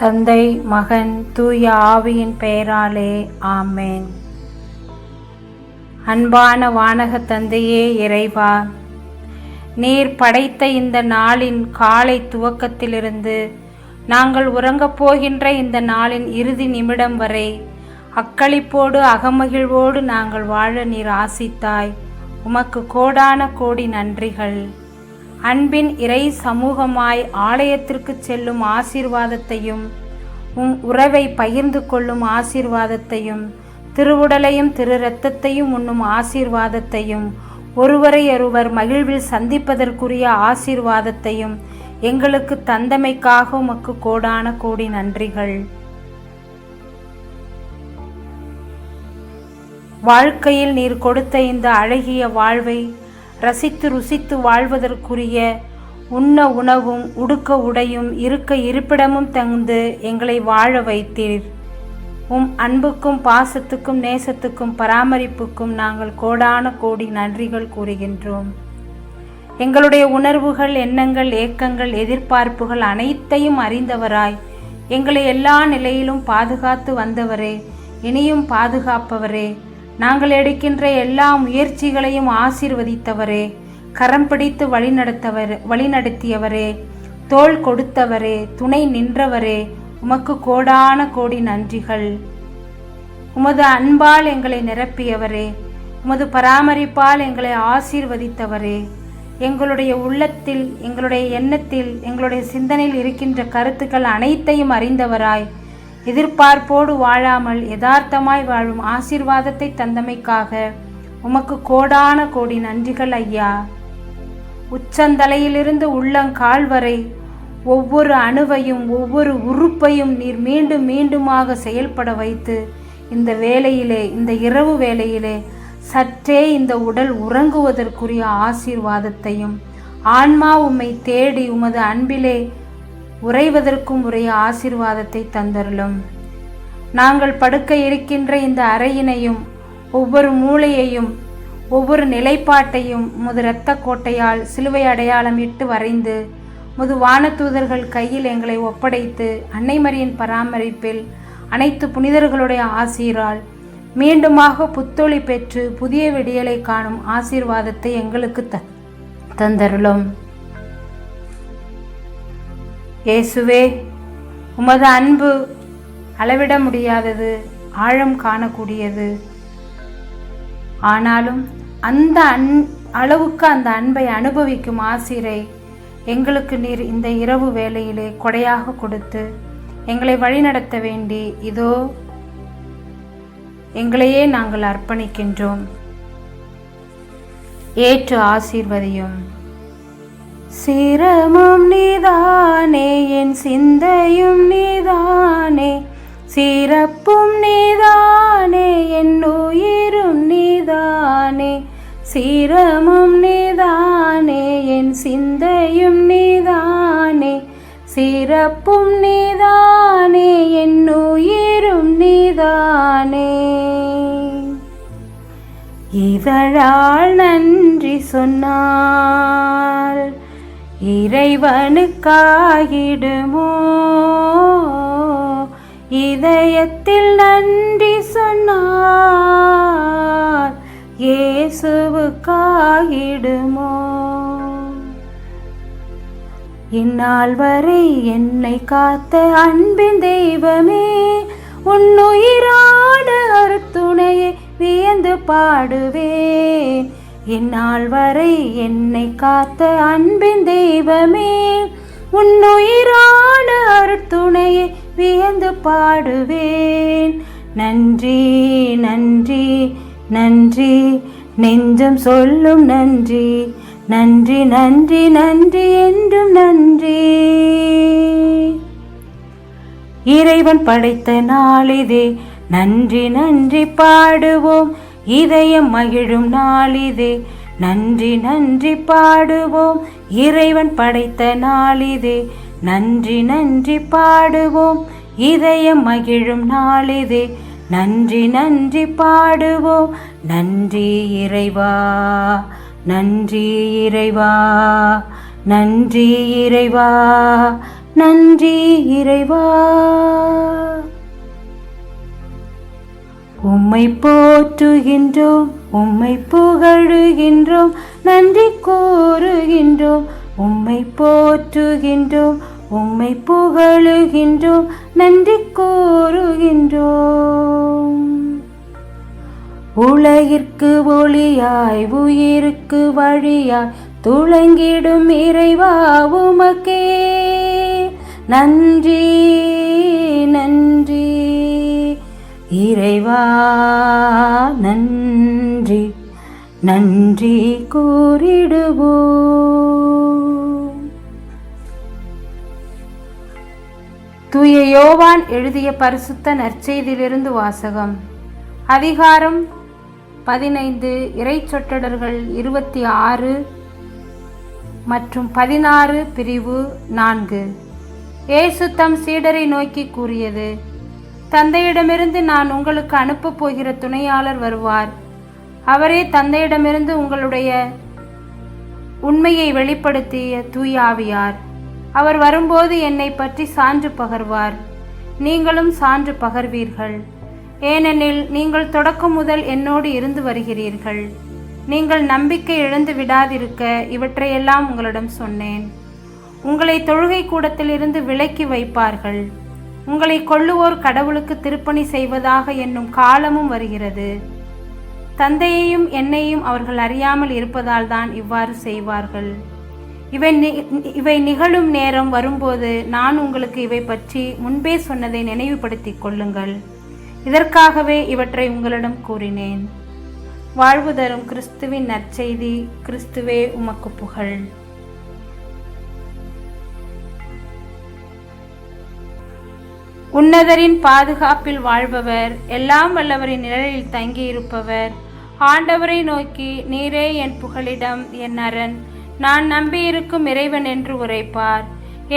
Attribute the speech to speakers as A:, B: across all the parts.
A: தந்தை மகன் தூய ஆவியின் பெயராலே ஆமேன். அன்பான வானக தந்தையே இறைவா நீர் படைத்த இந்த நாளின் காலை துவக்கத்திலிருந்து நாங்கள் உறங்கப் போகின்ற இந்த நாளின் இறுதி நிமிடம் வரை அக்களிப்போடு அகமகிழ்வோடு நாங்கள் வாழ நீர் ஆசித்தாய். உமக்கு கோடான கோடி நன்றிகள். அன்பின் இறை சமூகமாய் ஆலயத்திற்கு செல்லும் ஆசீர்வாதத்தையும் உம் உறவை பகிர்ந்து கொள்ளும் ஆசீர்வாதத்தையும் திருவுடலையும் திரு இரத்தத்தையும் உண்ணும் ஆசீர்வாதத்தையும் ஒருவரையொருவர் மகிழ்வில் சந்திப்பதற்குரிய ஆசீர்வாதத்தையும் எங்களுக்கு தந்தமைக்காக உமக்கு கோடான கோடி நன்றிகள். வாழ்க்கையில் நீர் கொடுத்த இந்த அழகிய வாழ்வை ரசித்து ருசித்து வாழ்வதற்குரிய உண்ண உணவும் உடுக்க உடையும் இருக்க இருப்பிடமும் தந்து எங்களை வாழ வைத்தீர். உம் அன்புக்கும் பாசத்துக்கும் நேசத்துக்கும் பராமரிப்புக்கும் நாங்கள் கோடான கோடி நன்றிகள் கூறுகின்றோம். எங்களுடைய உணர்வுகள் எண்ணங்கள் ஏக்கங்கள் எதிர்பார்ப்புகள் அனைத்தையும் அறிந்தவராய் எங்களை எல்லா நிலையிலும் பாதுகாத்து வந்தவரே இனியும் பாதுகாப்பவரே நாங்கள் எடுக்கின்ற எல்லா முயற்சிகளையும் ஆசீர்வதித்தவரே கரம் பிடித்து வழிநடத்தவர் வழிநடத்தியவரே தோள் கொடுத்தவரே துணை நின்றவரே உமக்கு கோடான கோடி நன்றிகள். உமது அன்பால் எங்களை நிரப்பியவரே உமது பராமரிப்பால் எங்களை ஆசீர்வதித்தவரே. எங்களுடைய உள்ளத்தில் எங்களுடைய எண்ணத்தில் எங்களுடைய சிந்தனையில் இருக்கின்ற கருத்துக்கள் அனைத்தையும் அறிந்தவராய் எதிர்பார்ப்போடு வாழாமல் யதார்த்தமாய் வாழும் ஆசீர்வாதத்தை தந்தமைக்காக உமக்கு கோடான கோடி நன்றிகள் ஐயா. உச்சந்தலையிலிருந்து உள்ளங்கால் வரை ஒவ்வொரு அணுவையும் ஒவ்வொரு உறுப்பையும் நீர் மீண்டும் மீண்டுமாக செயல்பட வைத்து இந்த வேளையிலே இந்த இரவு வேளையிலே சற்றே இந்த உடல் உறங்குவதற்குரிய ஆசீர்வாதத்தையும் ஆன்மா உம்மை தேடி உமது அன்பிலே உறைவதற்கும் உரிய ஆசீர்வாதத்தை தந்தருளும். நாங்கள் படுக்க இருக்கின்ற இந்த அறையினையும் ஒவ்வொரு மூளையையும் ஒவ்வொரு நிலைப்பாட்டையும் முது இரத்த கோட்டையால் சிலுவை அடையாளம் இட்டு வரைந்து முது வானதூதர்கள் கையில் எங்களை ஒப்படைத்து அன்னைமரியின் பராமரிப்பில் அனைத்து புனிதர்களுடைய ஆசீரால் மீண்டுமாக புத்தொளி பெற்று புதிய விடியலை காணும் ஆசீர்வாதத்தை எங்களுக்கு த தந்தருளும். இயேசுவே உமது அன்பு அளவிட முடியாதது ஆழம் காணக்கூடியது. ஆனாலும் அந்த அன் அளவுக்கு அந்த அன்பை அனுபவிக்கும் ஆசிரை எங்களுக்கு நீர் இந்த இரவு வேளையிலே கொடையாக கொடுத்து எங்களை வழிநடத்த வேண்டி இதோ எங்களையே நாங்கள் அர்ப்பணிக்கின்றோம். ஏற்று ஆசீர்வதியும். சிரமம் நீதானே என் சிந்தையும் நீதானே சிறப்பும் நீதான் சீரமும் நீதானே என் சிந்தையும் நீதானே. சிறப்பும் நீதானே என் உயிரும் நீதானே. இதழால் நன்றி சொன்னால் இறைவனுக்காகிடுமோ? இதயத்தில் நன்றி சொன்னார் இயேசுவுக்காகிடுமோ இந்நாள் வரை என்னை காத்த அன்பின் தெய்வமே உன்னுயிரான அருத்துணையை வியந்து பாடுவேன் இந்நாள் வரை என்னை காத்த அன்பின் தெய்வமே உன்னுயிரான அருத்துணையை வியந்து பாடுவேன். நன்றி நன்றி. நன்றி. நெஞ்சம் சொல்லும் நன்றி. நன்றி நன்றி நன்றி என்றும் நன்றி. இறைவன் படைத்த நாளிதே நன்றி நன்றி பாடுவோம். இதயம் மகிழும் நாளிதே நன்றி நன்றி பாடுவோம். இறைவன் படைத்த நாளிதே நன்றி நன்றி பாடுவோம். இதயம் மகிழும் நாளிதே நன்றி நன்றி பாடுவோம் நன்றி இறைவா. நன்றி இறைவா. நன்றி இறைவா. நன்றி இறைவா. உம்மை போற்றுகின்றோம் உம்மை புகழுகின்றோம் நன்றி கூறுகின்றோம் உம்மை போற்றுகின்றோம் உம்மை புகழுகின்றோம் நன்றி கூறுகின்றோம். உலகிற்கு ஒளியாய் உயிருக்கு வழியாய் துளங்கிடும் இறைவா உமக்கே. நன்றி நன்றி. இறைவா நன்றி நன்றி கூறிடுவோம். தூய யோவான் எழுதிய பரிசுத்த நற்செய்தியிலிருந்து வாசகம். அதிகாரம் பதினைந்து இறைச்சொற்றடர்கள் இருபத்தி ஆறு மற்றும் பதினாறு பிரிவு நான்கு. ஏசு தம் சீடரை நோக்கி கூறியது தந்தையிடமிருந்து நான் உங்களுக்கு அனுப்பப் போகிற துணையாளர் வருவார். அவரே தந்தையிடமிருந்து உங்களுடைய உண்மையை வெளிப்படுத்திய தூயாவியார் அவர் வரும்போது என்னை பற்றி சான்று பகர்வார். நீங்களும் சான்று பகர்வீர்கள். ஏனெனில் நீங்கள் தொடக்கம் முதல் என்னோடு இருந்து வருகிறீர்கள். நீங்கள் நம்பிக்கை இழந்து விடாதிருக்க இவற்றையெல்லாம் உங்களிடம் சொன்னேன். உங்களை தொழுகை கூடத்திலிருந்து விலக்கி வைப்பார்கள். உங்களை கொள்ளுவோர் கடவுளுக்கு திருப்பணி செய்வதாக என்னும் காலமும் வருகிறது. தந்தையையும் என்னையும் அவர்கள் அறியாமல் இருப்பதால் தான் இவ்வாறு செய்வார்கள். இவை இவை நிகழும் நேரம் வரும்போது நான் உங்களுக்கு இவை பற்றி முன்பே சொன்னதை நினைவுபடுத்திக் கொள்ளுங்கள். இதற்காகவே இவற்றை உங்களிடம் கூறினேன். வாழ்வு தரும் கிறிஸ்துவின் நற்செய்தி கிறிஸ்துவே உமக்கு புகழ். உன்னதரின் பாதுகாப்பில் வாழ்பவர் எல்லாம் வல்லவரின் நிழலில் தங்கியிருப்பவர். ஆண்டவரை நோக்கி நீரே என் புகலிடம் என் அரண். நான் நம்பியிருக்கும் இறைவன் என்று உரைப்பார்.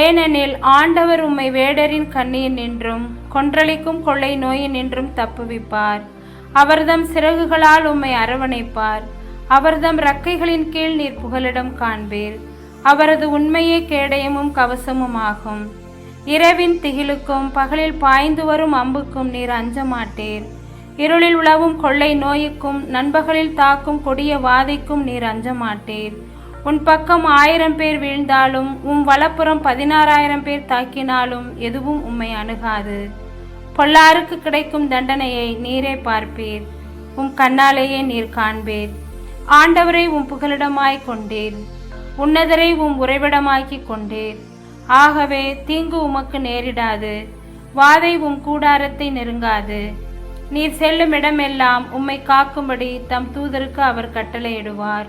A: ஏனெனில் ஆண்டவர் உம்மை வேடரின் கண்ணியின் நின்றும் கொன்றளிக்கும் கொள்ளை நோயின் நின்றும் தப்புவிப்பார். அவர்தம் சிறகுகளால் உம்மை அரவணைப்பார். அவர்தம் ரக்கைகளின் கீழ் நீர் புகலிடம் காண்பீர். அவரது உண்மையே கேடயமும் கவசமும் ஆகும் இரவின் திகிலுக்கும் பகலில் பாய்ந்து வரும் அம்புக்கும் நீர் அஞ்ச மாட்டீர் இருளில் உழவும் கொள்ளை நோய்க்கும் நண்பகலில் தாக்கும் கொடிய வாதைக்கும் நீர் அஞ்ச மாட்டீர் உன் பக்கம் ஆயிரம் பேர் வீழ்ந்தாலும் உன் வலப்புறம் பதினாறாயிரம் பேர் தாக்கினாலும் எதுவும் உம்மை அணுகாது. பொல்லாருக்கு கிடைக்கும் தண்டனையை நீரே பார்ப்பீர். உம் கண்ணாலேயே நீர் காண்பீர். ஆண்டவரை உம் புகலிடமாய் கொண்டீர். உன்னதரை உம் உறைவிடமாக்கி கொண்டீர். ஆகவே தீங்கு உமக்கு நேரிடாது. வாதை உம் கூடாரத்தை நெருங்காது. நீர் செல்லும் இடமெல்லாம் உம்மை காக்கும்படி தம் தூதருக்கு அவர் கட்டளையிடுவார்.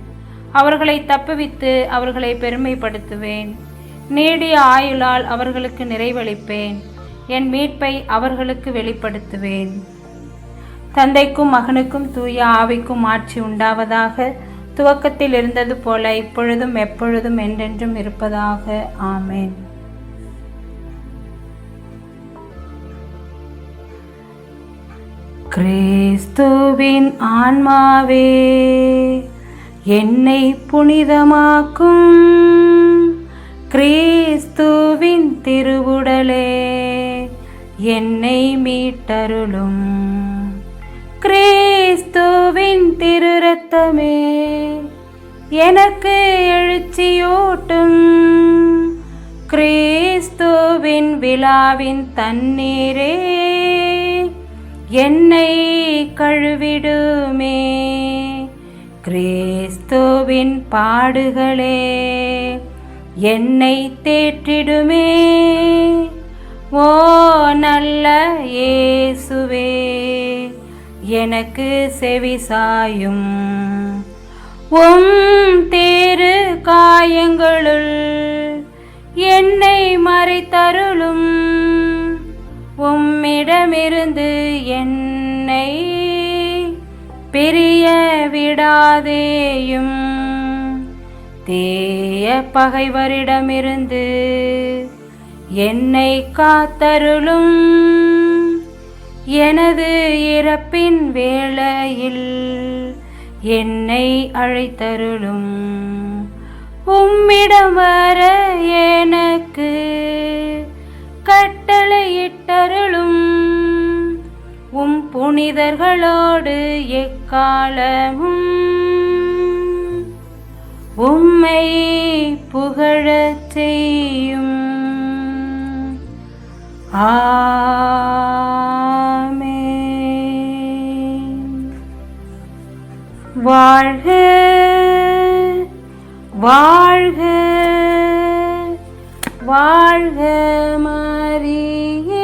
A: அவர்களை தப்புவித்து அவர்களை பெருமைப்படுத்துவேன். நீடிய ஆயுளால் அவர்களுக்கு நிறைவளிப்பேன். என் மீட்பை அவர்களுக்கு வெளிப்படுத்துவேன். தந்தைக்கும் மகனுக்கும் தூய ஆவிக்கும் ஆட்சி உண்டாவதாக துவக்கத்தில் இருந்தது போல இப்பொழுதும் எப்பொழுதும் என்றென்றும் இருப்பதாக. ஆமேன். கிறிஸ்துவின் ஆன்மாவே என்னை புனிதமாக்கும் கிறிஸ்துவின் திருவுடலே. என்னை மீட்டருளும் கிறிஸ்துவின் திருரத்தமே. எனக்கு எழுச்சியூட்டும் கிறிஸ்துவின் விழாவின் தண்ணீரே. என்னை கழுவிடுமே. கிறிஸ்துவின் பாடுகளே என்னை தேற்றிடுமே. ஓ நல்ல இயேசுவே எனக்கு செவிசாயும் உம் தேரு காயங்களுள் என்னை மறைத்தருளும். உம்மிடமிருந்து என்னை பிரிய விடாதேயும். தேய பகைவரிடமிருந்து என்னை காத்தருளும். எனது இறப்பின் வேளையில் என்னை அழைத்தருளும். உம்மிடம் வர எனக்கு கட்டளையிட்டருளும். உம் புனிதர்களோடு எக்காலமும் உம்மை புகழச் செய்யும் ஆமென். வாழ்க வாழ்க வாழ்க மரியே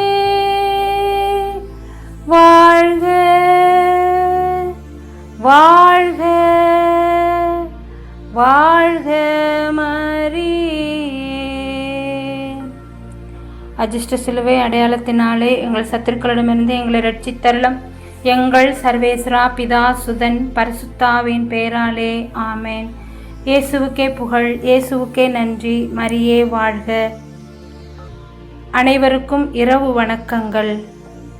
A: வாழ்க வாழ்க வாழ்க மரியே. அஜிஷ்ட சிலுவை அடையாளத்தினாலே எங்கள் சத்துருக்களிடமிருந்து எங்களை ரட்சித்தருளும். எங்கள் சர்வேஸ்வரா பிதா சுதன் பரிசுத்தாவின் பேராலே ஆமேன். இயேசுவுக்கே புகழ் இயேசுவுக்கே நன்றி மரியே வாழ்க. அனைவருக்கும் இரவு வணக்கங்கள்.